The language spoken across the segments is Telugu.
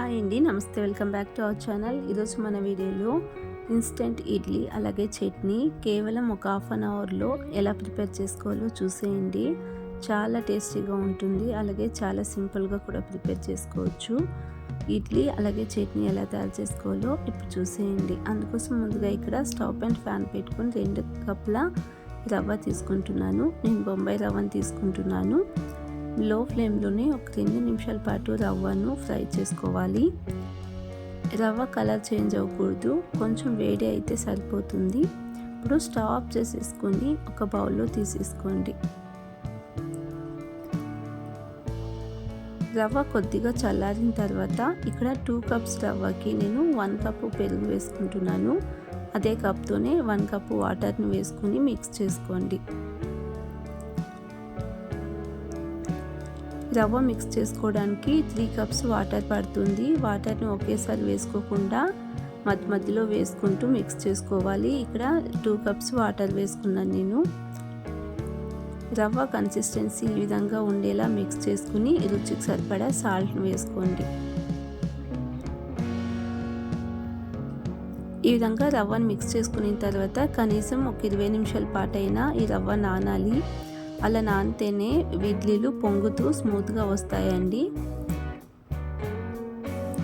హాయ్ అండి నమస్తే welcome back to our channel. ఈరోజు మన వీడియోలో ఇన్స్టెంట్ ఇడ్లీ అలాగే చట్నీ కేవలం ఒక హాఫ్ అన్ అవర్లో ఎలా ప్రిపేర్ చేసుకోవాలో చూసేయండి. చాలా టేస్టీగా ఉంటుంది అలాగే చాలా సింపుల్గా కూడా ప్రిపేర్ చేసుకోవచ్చు. ఇడ్లీ అలాగే చట్నీ ఎలా తయారు చేసుకోవాలో ఇప్పుడు చూసేయండి. అందుకోసం ముందుగా ఇక్కడ స్టవ్ అండ్ ఫ్యాన్ పెట్టుకొని రెండు కప్పుల రవ్వ తీసుకుంటున్నాను. నేను బొంబాయి రవ్వని తీసుకుంటున్నాను. లో ఫ్లేమ్లోనే ఒక రెండు నిమిషాల పాటు రవ్వను ఫ్రై చేసుకోవాలి. రవ్వ కలర్ చేంజ్ అవ్వకూడదు. కొంచెం వేడి అయితే సరిపోతుంది. ఇప్పుడు స్టవ్ ఆఫ్ చేసేసుకొని ఒక బౌల్లో తీసేసుకోండి. రవ్వ కొద్దిగా చల్లారిన తర్వాత ఇక్కడ టూ కప్స్ రవ్వకి నేను వన్ కప్పు పెరుగు వేసుకుంటున్నాను. అదే కప్తోనే వన్ కప్పు వాటర్ని వేసుకొని మిక్స్ చేసుకోండి. రవ్వ మిక్స్ చేసుకోవడానికి త్రీ కప్స్ వాటర్ పడుతుంది. వాటర్ని ఒకేసారి వేసుకోకుండా మధ్య మధ్యలో వేసుకుంటూ మిక్స్ చేసుకోవాలి. ఇక్కడ టూ కప్స్ వాటర్ వేసుకున్నాను నేను. రవ్వ కన్సిస్టెన్సీ ఈ విధంగా ఉండేలా మిక్స్ చేసుకుని రుచికి సరిపడా సాల్ట్ని వేసుకోండి. ఈ విధంగా రవ్వను మిక్స్ చేసుకున్న తర్వాత కనీసం ఒక ఇరవై నిమిషాల పాటైనా ఈ రవ్వ నానాలి. అలా నానితేనే ఇడ్లీలు పొంగుతూ స్మూత్గా వస్తాయండి.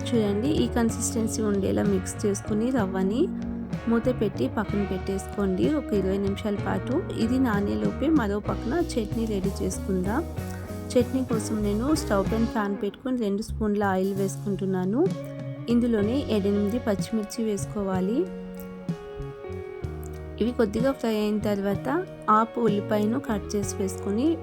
చూడండి ఈ కన్సిస్టెన్సీ ఉండేలా మిక్స్ చేసుకుని రవ్వని మూత పెట్టి పక్కన పెట్టేసుకోండి. ఒక ఇరవై నిమిషాల పాటు. ఇది నానేలోపే మరో పక్కన చట్నీ రెడీ చేసుకుందాం. చట్నీ కోసం నేను స్టవ్ పైన ఫ్యాన్ పెట్టుకుని రెండు స్పూన్ల ఆయిల్ వేసుకుంటున్నాను. ఇందులోనే ఎనిమిది పచ్చిమిర్చి వేసుకోవాలి. ఇవి కొద్దిగా ఫ్రై అయిన తర్వాత ఆపు ఉల్లిపాయను కట్ చేసి వేసుకొని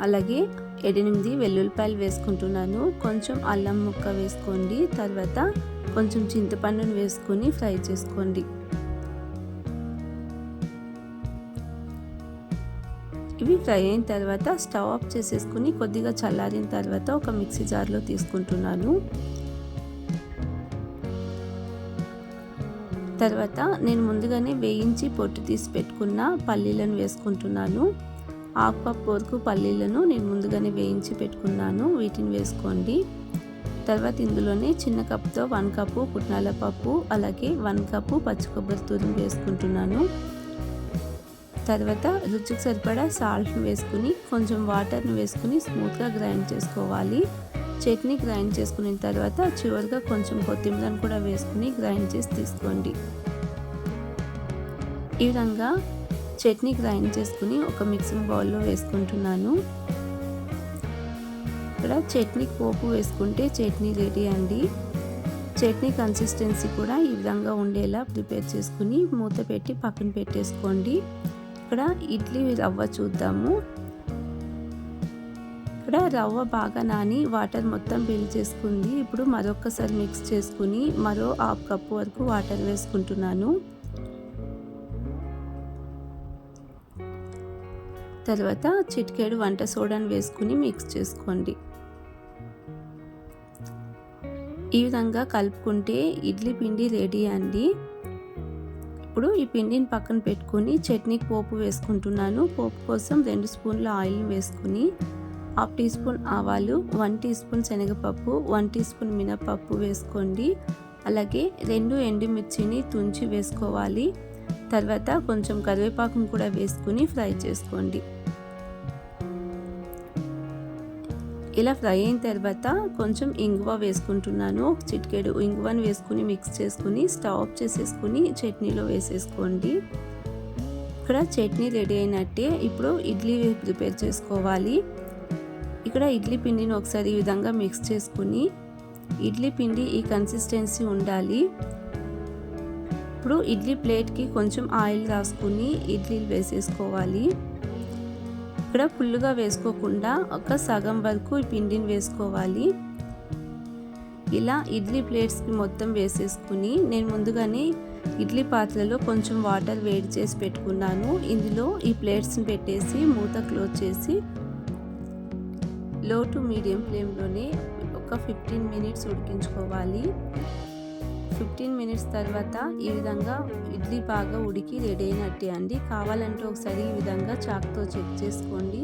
అలాగే ఎనిమిది వెల్లుల్లిపాయలు వేసుకుంటున్నాను. కొంచెం అల్లం ముక్క వేసుకోండి. తర్వాత కొంచెం చింతపండును వేసుకొని ఫ్రై చేసుకోండి. ఇవి ఫ్రై అయిన తర్వాత స్టవ్ ఆఫ్ చేసేసుకుని కొద్దిగా చల్లారిన తర్వాత ఒక మిక్సీ జార్లో తీసుకుంటున్నాను. తర్వాత నేను ముందుగానే వేయించి పొట్టు తీసి పెట్టుకున్న పల్లీలను వేసుకుంటున్నాను. హాఫ్ కప్ వరకు పల్లీలను నేను ముందుగానే వేయించి పెట్టుకున్నాను. వీటిని వేసుకోండి. తర్వాత ఇందులోనే చిన్న కప్తో వన్ కప్పు పుట్నాల పప్పు అలాగే వన్ కప్పు పచ్చి కొబ్బరి తురుము వేసుకుంటున్నాను. తర్వాత రుచికి సరిపడా సాల్ట్ని వేసుకుని కొంచెం వాటర్ని వేసుకుని స్మూత్గా గ్రైండ్ చేసుకోవాలి. చట్నీ గ్రైండ్ చేసుకున్న తర్వాత చివరిగా కొంచెం కొత్తిమీరను కూడా వేసుకుని గ్రైండ్ చేసి తీసుకోండి. ఈ విధంగా చట్నీ గ్రైండ్ చేసుకుని ఒక మిక్సింగ్ బౌల్లో వేసుకుంటున్నాను. ఇక్కడ చట్నీ పోపు వేసుకుంటే చట్నీ రెడీ అండి. చట్నీ కన్సిస్టెన్సీ కూడా ఈ విధంగా ఉండేలా ప్రిపేర్ చేసుకుని మూత పెట్టి పక్కన పెట్టేసుకోండి. ఇక్కడ ఇడ్లీ రవ్వ చూద్దాము. ఇక్కడ రవ్వ బాగా నాని వాటర్ మొత్తం బిల్ చేసుకుంది. ఇప్పుడు మరొకసారి మిక్స్ చేసుకుని మరో హాఫ్ కప్ వరకు వాటర్ వేసుకుంటున్నాను. తర్వాత చిటికేడు వంట సోడాను వేసుకుని మిక్స్ చేసుకోండి. ఈ విధంగా కలుపుకుంటే ఇడ్లీ పిండి రెడీ అండి. ఇప్పుడు ఈ పిండిని పక్కన పెట్టుకుని చట్నీకి పోపు వేసుకుంటున్నాను. పోపు కోసం రెండు స్పూన్ల ఆయిల్ వేసుకుని హాఫ్ టీ స్పూన్ ఆవాలు వన్ టీ స్పూన్ శనగపప్పు వన్ టీ స్పూన్ మినపప్పు వేసుకోండి. అలాగే రెండు ఎండుమిర్చిని తుంచి వేసుకోవాలి. తర్వాత కొంచెం కరివేపాకును కూడా వేసుకుని ఫ్రై చేసుకోండి. ఇలా ఫ్రై అయిన తర్వాత కొంచెం ఇంగువ వేసుకుంటున్నాను. ఒక చిటికెడు ఇంగువని వేసుకుని మిక్స్ చేసుకుని స్టవ్ ఆఫ్ చేసేసుకుని చట్నీలో వేసేసుకోండి. ఇక్కడ చట్నీ రెడీ అయినట్టే ఇప్పుడు ఇడ్లీ ప్రిపేర్ చేసుకోవాలి. ఇక్కడ ఇడ్లీ పిండిని ఒకసారి ఈ విధంగా మిక్స్ చేసుకుని ఇడ్లీ పిండి ఈ కన్సిస్టెన్సీ ఉండాలి. ఇప్పుడు ఇడ్లీ ప్లేట్కి కొంచెం ఆయిల్ రాసుకుని ఇడ్లీలు వేసేసుకోవాలి. ఇక్కడ ఫుల్గా వేసుకోకుండా ఒక సగం వరకు ఈ పిండిని వేసుకోవాలి. ఇలా ఇడ్లీ ప్లేట్స్కి మొత్తం వేసేసుకుని నేను ముందుగానే ఇడ్లీ పాత్రలో కొంచెం వాటర్ వేడి చేసి పెట్టుకున్నాను. ఇందులో ఈ ప్లేట్స్ని పెట్టేసి మూత క్లోజ్ చేసి లో టు మీడియం ఫ్లేమ్లోనే ఒక ఫిఫ్టీన్ మినిట్స్ ఉడికించుకోవాలి. ఫిఫ్టీన్ మినిట్స్ తర్వాత ఈ విధంగా ఇడ్లీ బాగా ఉడికి రెడీ అయినట్టే అండి. కావాలంటే ఒకసారి ఈ విధంగా చాక్తో చెక్ చేసుకోండి.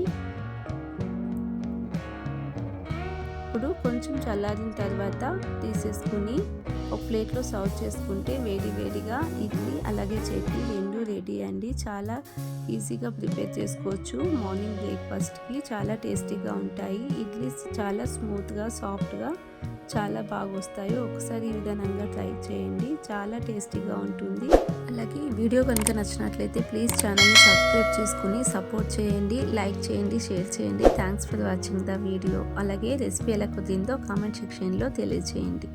ఇప్పుడు కొంచెం చల్లారిన తర్వాత తీసేసుకుని ఒక ప్లేట్లో సర్వ్ చేసుకుంటే వేడి వేడిగా ఇడ్లీ అలాగే చట్నీ రెండు రెడీ అండి. చాలా ఈజీగా ప్రిపేర్ చేసుకోవచ్చు. మార్నింగ్ బ్రేక్ఫాస్ట్కి చాలా టేస్టీగా ఉంటాయి. ఇడ్లీస్ చాలా స్మూత్గా సాఫ్ట్గా చాలా బాగా వస్తాయి ఒకసారి ఈ విధానంగా ట్రై చేయండి. చాలా టేస్టీగా ఉంటుంది. అలాగే ఈ వీడియో కనుక నచ్చినట్లయితే ప్లీజ్ ఛానల్ని సబ్స్క్రైబ్ చేసుకుని సపోర్ట్ చేయండి. లైక్ చేయండి షేర్ చేయండి. Thanks for watching the video. అలాగే రెసిపీ ఎలా కుదిరిందో కామెంట్ సెక్షన్లో తెలియజేయండి.